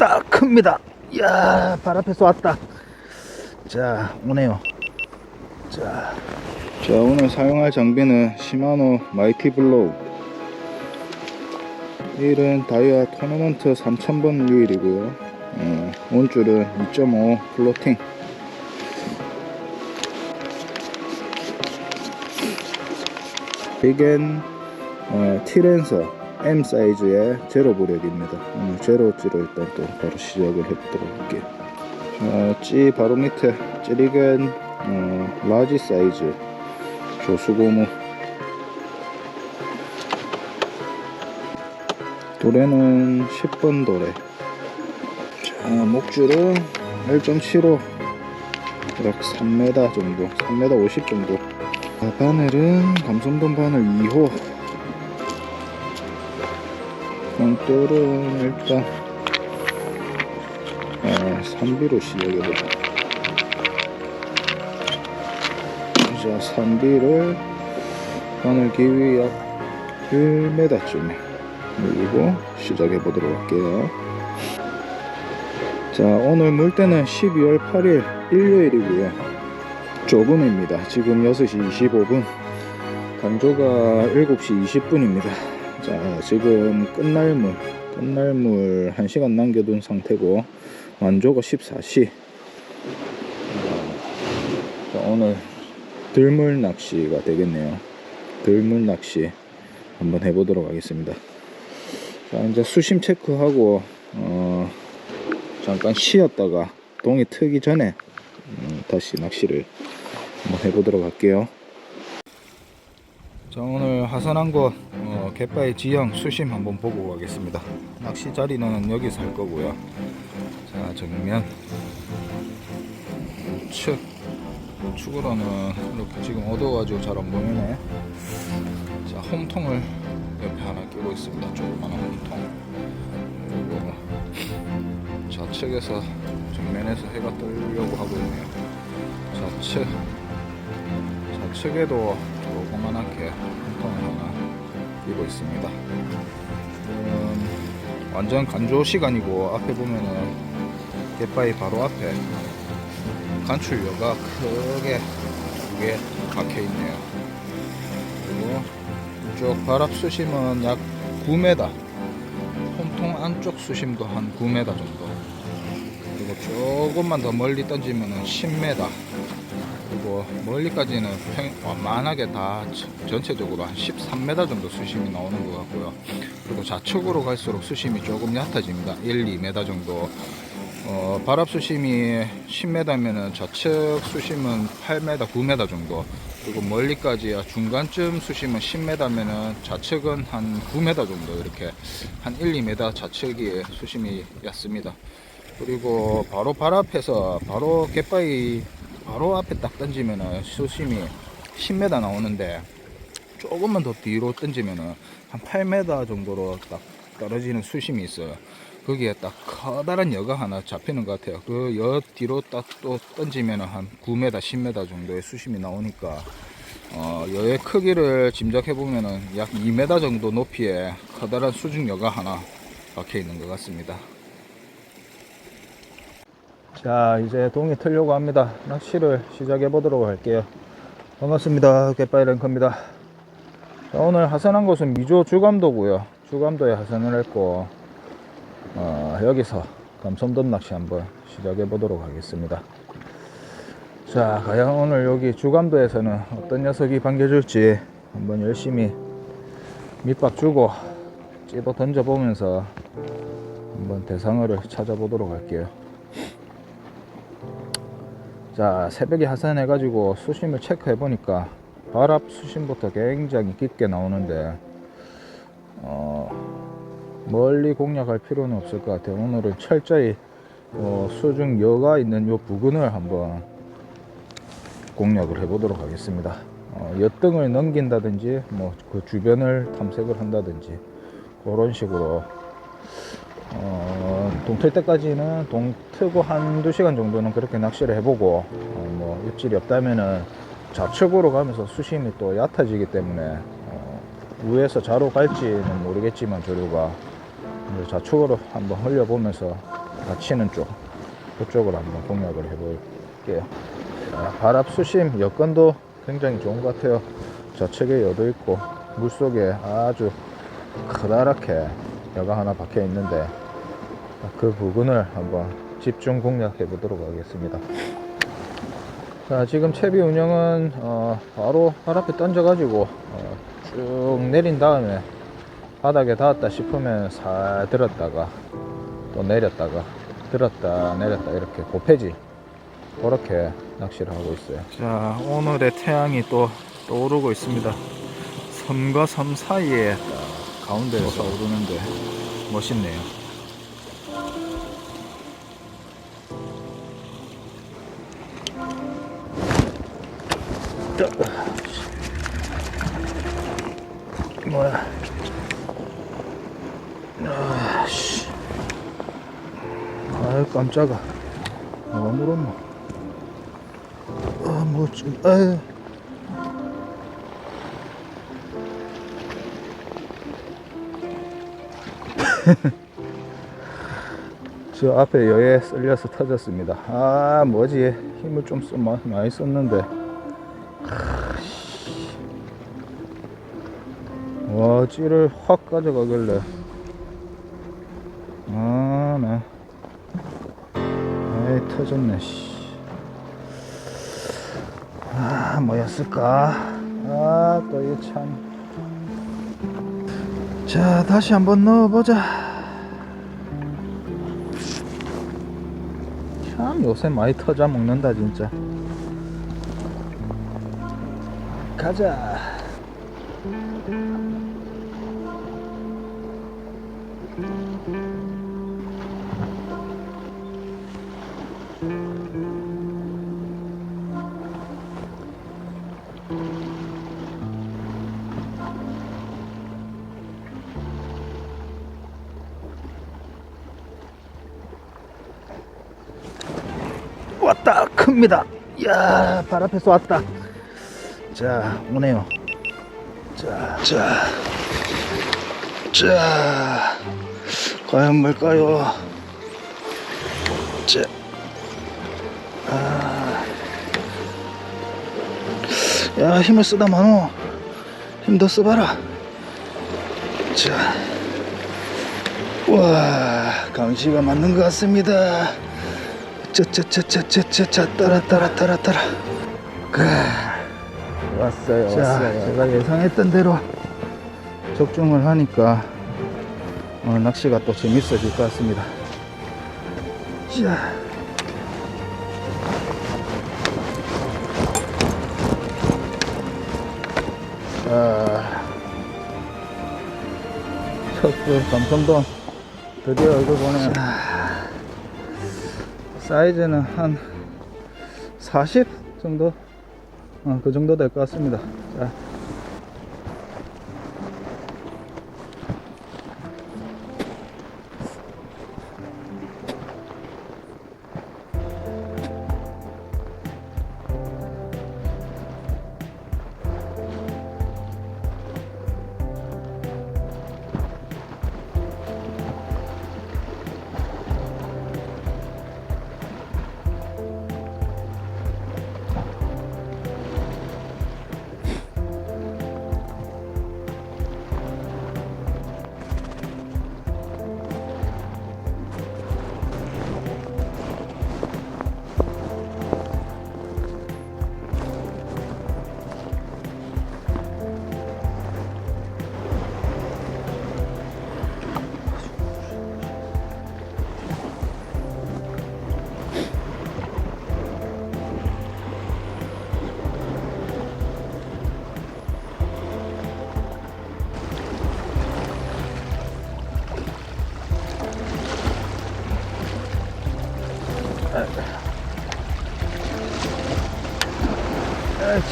왔다. 큽니다. 이야 발 앞에서 왔다. 자 오네요. 자, 자 오늘 사용할 장비는 시마노 마이티 블로우. 휠은 다이아 토너먼트 3000번 휠이고요. 어, 온줄은 2.5 플로팅. 빅엔 어, 티렌서 M 사이즈의 제로 브렉입니다. 오늘 제로찌로 일단 또 바로 시작을 해보도록 할게요. 어, 찌 바로 밑에 찌리겐 어, 라지 사이즈 조수고무 도래는 10번 도래 자 목줄은 1.75 약 3m 정도 3m 50 정도. 자, 바늘은 감성돔 바늘 2호 콘돌은 일단 아, 3비로 시작해보자 자 3비를 바늘 길이 약 1m쯤에 그리고 시작해보도록 할게요 자 오늘 물때는 12월 8일 일요일이고요 조금입니다 지금 6시 25분 간조가 7시 20분입니다 자 지금 끝날 물 끝날 물 1시간 남겨둔 상태고 완조가 14시. 자, 오늘 들물 낚시가 되겠네요. 들물 낚시 한번 해보도록 하겠습니다. 자 이제 수심 체크하고 어, 잠깐 쉬었다가 동이 트기 전에 음, 다시 낚시를 한번 해보도록 할게요. 자 오늘 하산한 곳 어, 갯바위 지형 수심 한번 보고 가겠습니다. 낚시 자리는 여기서 할 거고요. 자 정면. 측 축으로는 이렇게 지금 어두워가지고 잘 안 보이네. 자 홈통을 옆에 하나 끼고 있습니다. 조그만한 홈통. 그리고 좌측에서 정면에서 해가 뜨려고 하고 있네요. 좌측. 좌측에도 조그만하게 홈통을 하나 끼고 있습니다. 음, 완전 간조 시간이고 앞에 보면은 갯바위 바로 앞에 간출료가 크게 두 개 박혀 있네요. 그리고 이쪽 바랍 수심은 약 9m 홈통 안쪽 수심도 한 9m 정도. 그리고 조금만 더 멀리 던지면 10m 그리고 멀리까지는 평, 완만하게 다 저- 전체적으로 한 13m 정도 수심이 나오는 것 같고요 그리고 좌측으로 갈수록 수심이 조금 얕아집니다 1, 2m 정도 어, 바랍 수심이 10m면은 좌측 수심은 8m, 9m 정도. 그리고 멀리까지 중간쯤 수심은 10m면은 좌측은 한 9m 정도 이렇게 한 1, 2m 좌측이 수심이 얕습니다. 그리고 바로 발 앞에서 바로 갯바위 바로 앞에 딱 던지면은 수심이 10m 나오는데 조금만 더 뒤로 던지면은 한 8m 정도로 딱 떨어지는 수심이 있어요. 거기에 딱 커다란 여가 하나 잡히는 것 같아요. 그 여 뒤로 딱 또 던지면 한 9m, 10m 정도의 수심이 나오니까 어, 여의 크기를 짐작해 보면은 약 2m 정도 높이의 커다란 수중 여가 하나 박혀 있는 것 같습니다. 자, 이제 동이 틀려고 합니다. 낚시를 시작해 보도록 할게요. 반갑습니다. 갯바이 랭커입니다. 자, 오늘 하산한 곳은 미조 주감도고요. 주감도에 하산을 했고 어, 여기서 감성돔 낚시 한번 시작해 보도록 하겠습니다. 자, 과연 오늘 여기 주감도에서는 어떤 녀석이 반겨줄지 한번 열심히 밑밥 주고 찌도 던져보면서 한번 대상어를 찾아보도록 할게요. 자, 새벽에 하산해 가지고 수심을 체크해 보니까 바랍 수심부터 굉장히 깊게 나오는데, 어, 멀리 공략할 필요는 없을 것 같아요. 오늘은 철저히 어, 수중 여가 있는 요 부근을 한번 공략을 해 보도록 하겠습니다. 어, 엿등을 넘긴다든지 뭐 그 주변을 탐색을 한다든지 그런 식으로 어, 동틀 때까지는 동 트고 한 두 시간 정도는 그렇게 낚시를 해보고 어, 뭐 입질이 없다면은 좌측으로 가면서 수심이 또 얕아지기 때문에 어, 위에서 좌로 갈지는 모르겠지만 조류가 좌측으로 한번 흘려보면서 닫히는 쪽 그쪽으로 한번 공략을 해볼게요. 자, 바랍 수심 여건도 굉장히 좋은 것 같아요. 좌측에 여도 있고 물속에 아주 커다랗게 여가 하나 박혀 있는데 그 부분을 한번 집중 공략해 보도록 하겠습니다. 자, 지금 채비 운영은 어, 바로 발 앞에 던져 가지고 어, 쭉 내린 다음에 바닥에 닿았다 싶으면 살 들었다가 또 내렸다가 들었다 내렸다 이렇게 고패지 그렇게 낚시를 하고 있어요. 자, 오늘의 태양이 또 떠오르고 있습니다. 섬과 섬 사이에 딱 가운데에서 오르는데 멋있네요. 뭐야? 아씨. 아유 깜짝아. 뭐가 물었노? 아, 뭐 좀, 아유. 저 앞에 여에 쓸려서 터졌습니다. 아, 뭐지? 힘을 좀 쓰, 마- 많이 썼는데. 와, 찌를 확 가져가길래. 아, 나. 에이, 터졌네, 씨. 아, 뭐였을까? 아, 또 이게 참. 자, 다시 한번 넣어보자. 참, 요새 많이 터져 먹는다, 진짜. 가자. 큽니다. 이야 발 앞에서 왔다. 자 오네요. 자자 자 과연 뭘까요? 자 아. 야 힘을 쓰다 마노. 힘 더 써봐라. 자 와, 강시가 맞는 것 같습니다. 짜짜짜짜짜짜 따라 따라 따라 따라. 그 왔어요, 자, 왔어요. 제가 예상했던 대로 적중을 하니까 오늘 낚시가 또 재밌어질 것 같습니다. 자. 자, 첫째 감성돔 드디어 얼굴 보네요. 사이즈는 한 40 정도? 어, 그 정도 될 것 같습니다. 자.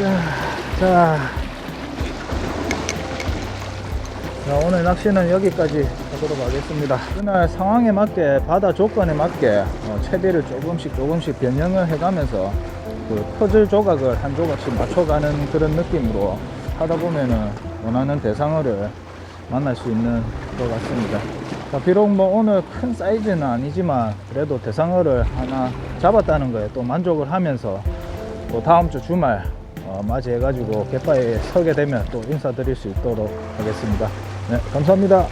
자, 자. 자, 오늘 낚시는 여기까지 하도록 하겠습니다. 그날 상황에 맞게, 바다 조건에 맞게, 어, 채비를 조금씩 조금씩 변형을 해가면서, 그 퍼즐 조각을 한 조각씩 맞춰가는 그런 느낌으로 하다 보면은 원하는 대상어를 만날 수 있는 것 같습니다. 자, 비록 뭐 오늘 큰 사이즈는 아니지만 그래도 대상어를 하나 잡았다는 거에 또 만족을 하면서 또 다음 주 주말 어, 맞이해가지고 갯바위에 서게 되면 또 인사드릴 수 있도록 하겠습니다. 네, 감사합니다.